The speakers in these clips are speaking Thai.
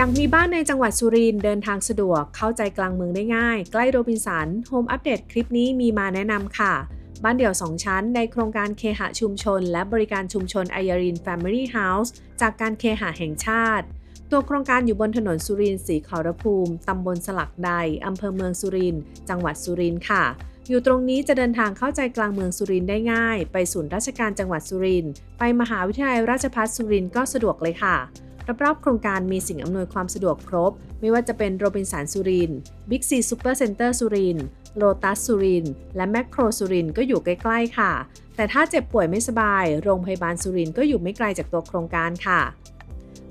อยากมีบ้านในจังหวัดสุรินทร์เดินทางสะดวกเข้าใจกลางเมืองได้ง่าย ใกล้โรบินสันโฮมอัปเดตคลิปนี้มีมาแนะนำค่ะ บ้านเดี่ยว 2 ชั้น ในโครงการเคหะชุมชน และบริการชุมชนไอยาริน Family House จากการเคหะแห่งชาติ ตัวโครงการอยู่บนถนนสุรินทร์ศรีขอรภูมิ ตำบลสลักใดอำเภอเมืองสุรินทร์จังหวัดสุรินทร์ค่ะอยู่ตรงนี้จะเดินทางเข้าใจกลางเมืองสุรินได้ง่าย ไปศูนย์ราชการจังหวัดสุริน ไปมหาวิทยาลัยราชภัฏสุรินก็สะดวกเลยค่ะ รอบๆ โครงการมีสิ่งอำนวยความสะดวกครบ ไม่ว่าจะเป็นโรบินสันสุรินบิ๊กซีซูเปอร์เซ็นเตอร์สุรินโลตัสสุรินและแมคโครสุรินก็อยู่ใกล้ๆค่ะ แต่ถ้าเจ็บป่วยไม่สบาย โรงพยาบาลสุรินก็อยู่ไม่ไกลจากตัวโครงการค่ะ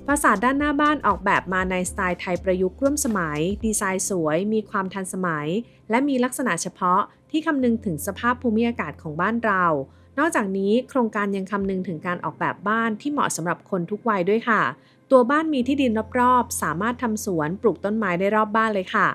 ฟาสาดด้านหน้าบ้านออกแบบมาในสไตล์ไทยประยุกต์ร่วมสมัย ดีไซน์สวย มีความทันสมัย และมีลักษณะเฉพาะที่คำนึงถึงสภาพภูมิอากาศของบ้านเรา นอกจากนี้โครงการยังคำนึงถึงการออกแบบบ้านที่เหมาะสำหรับคนทุกวัยด้วยค่ะ ตัวบ้านมีที่ดินรอบๆ สามารถทำสวนปลูกต้นไม้ได้รอบบ้านเลยค่ะ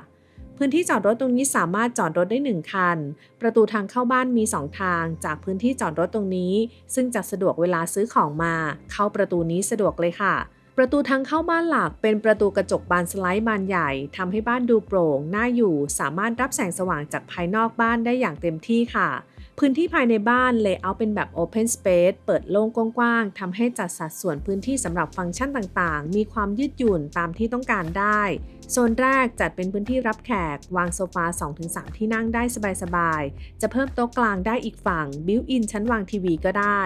พื้นที่จอดรถตรงนี้สามารถจอดรถได้ 1 คัน ประตูทางเข้าบ้านมี 2 ทาง จากพื้นที่จอดรถตรงนี้ ซึ่งจะสะดวกเวลาซื้อของมา เข้าประตูนี้สะดวกเลยค่ะประตูทางเข้าบ้านหลักเป็นประตูกระจกบานสไลด์บานใหญ่ทำให้บ้านดูโปร่งน่าอยู่ สามารถรับแสงสว่างจากภายนอกบ้านได้อย่างเต็มที่ค่ะ พื้นที่ภายในบ้านเลเยอร์เป็นแบบ Open Space เปิดโล่งกว้างๆทำให้จัดสัดส่วนพื้นที่สำหรับฟังก์ชันต่างๆ มีความยืดหยุ่นตามที่ต้องการได้ โซนแรกจัดเป็นพื้นที่รับแขก วางโซฟา 2-3 ที่นั่งได้สบายๆ จะเพิ่มโต๊ะกลางได้อีกฝั่ง บิวอินชั้นวางทีวีก็ได้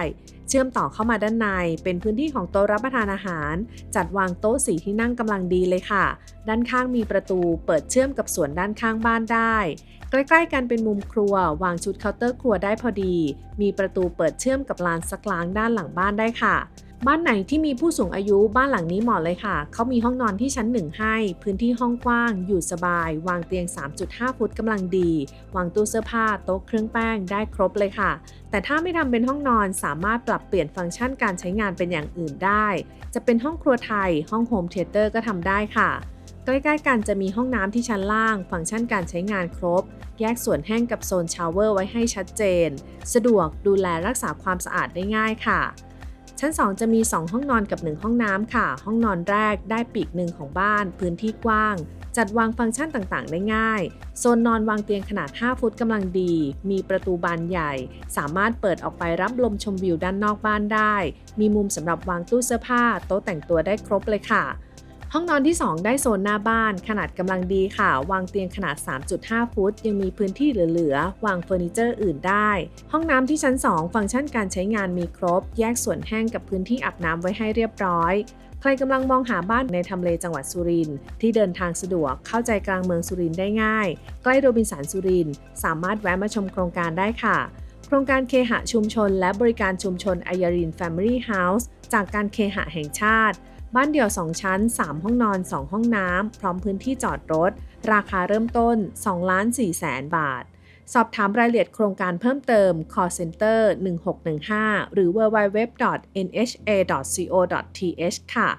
เชื่อมต่อเข้ามาด้านใน เป็นพื้นที่ของโต๊ะรับประทานอาหาร จัดวางโต๊ะสีที่นั่งกำลังดีเลยค่ะ ด้านข้างมีประตูเปิดเชื่อมกับส่วนด้านข้างบ้านได้ ใกล้ๆกันเป็นมุมครัว วางชุดเคาน์เตอร์ครัวได้พอดี มีประตูเปิดเชื่อมกับลานสักล้างด้านหลังบ้านได้ค่ะ บ้านไหนที่มีผู้สูงอายุบ้านหลังนี้เหมาะเลยค่ะ เขามีห้องนอนที่ชั้นหนึ่งให้ พื้นที่ห้องกว้าง อยู่สบาย วางเตียง 3.5 ฟุตกำลังดี วางตู้เสื้อผ้า โต๊ะเครื่องแป้ง ได้ครบเลยค่ะ แต่ถ้าไม่ทำเป็นห้องนอนสามารถปรับเปลี่ยนฟังก์ชันการใช้งานเป็นอย่างอื่นได้ จะเป็นห้องครัวไทย ห้องโฮมเทเตอร์ก็ทำได้ค่ะใกล้ๆกันจะมีห้องน้ำที่ชั้นล่าง ฟังก์ชันการใช้งานครบ แยกส่วนแห้งกับโซนชาวเวอร์ไว้ให้ชัดเจน สะดวกดูแลรักษาความสะอาดได้ง่ายค่ะ ชั้น 2 จะมี 2 ห้องนอนกับ 1 ห้องน้ำค่ะ ห้องนอนแรกได้ปีกหนึ่งของบ้าน พื้นที่กว้าง จัดวางฟังก์ชันต่างๆ ได้ง่าย โซนนอนวางเตียงขนาด 5 ฟุตกำลังดี มีประตูบานใหญ่ สามารถเปิดออกไปรับลมชมวิวด้านนอกบ้านได้ มีมุมสำหรับวางตู้เสื้อผ้า โต๊ะแต่งตัวได้ครบเลยค่ะ ห้องนอนที่ 2 ได้โซนหน้าบ้านขนาดกำลังดีค่ะ วางเตียงขนาด 3.5 ฟุต ยังมีพื้นที่เหลือๆ วางเฟอร์นิเจอร์อื่นได้ ห้องน้ำที่ชั้น 2 ฟังก์ชันการใช้งานมีครบ แยกส่วนแห้งกับพื้นที่อาบน้ำไว้ให้เรียบร้อย ใครกำลังมองหาบ้านในทำเลจังหวัดสุรินทร์ที่เดินทางสะดวกเข้าใจกลางเมืองสุรินทร์ได้ง่าย ใกล้โรบินสันสุรินทร์สามารถแวะมาชมโครงการได้ค่ะโครงการเคหะชุมชนและบริการชุมชนไอยาริน Family House จากการเคหะแห่งชาติ บ้านเดี่ยว 2 ชั้น 3 ห้องนอน 2 ห้องน้ำ พร้อมพื้นที่จอดรถ ราคาเริ่มต้น2ล้าน4แสนบาท สอบถามรายละเอียดโครงการเพิ่มเติม call center 1615 หรือ www.nha.co.th ค่ะ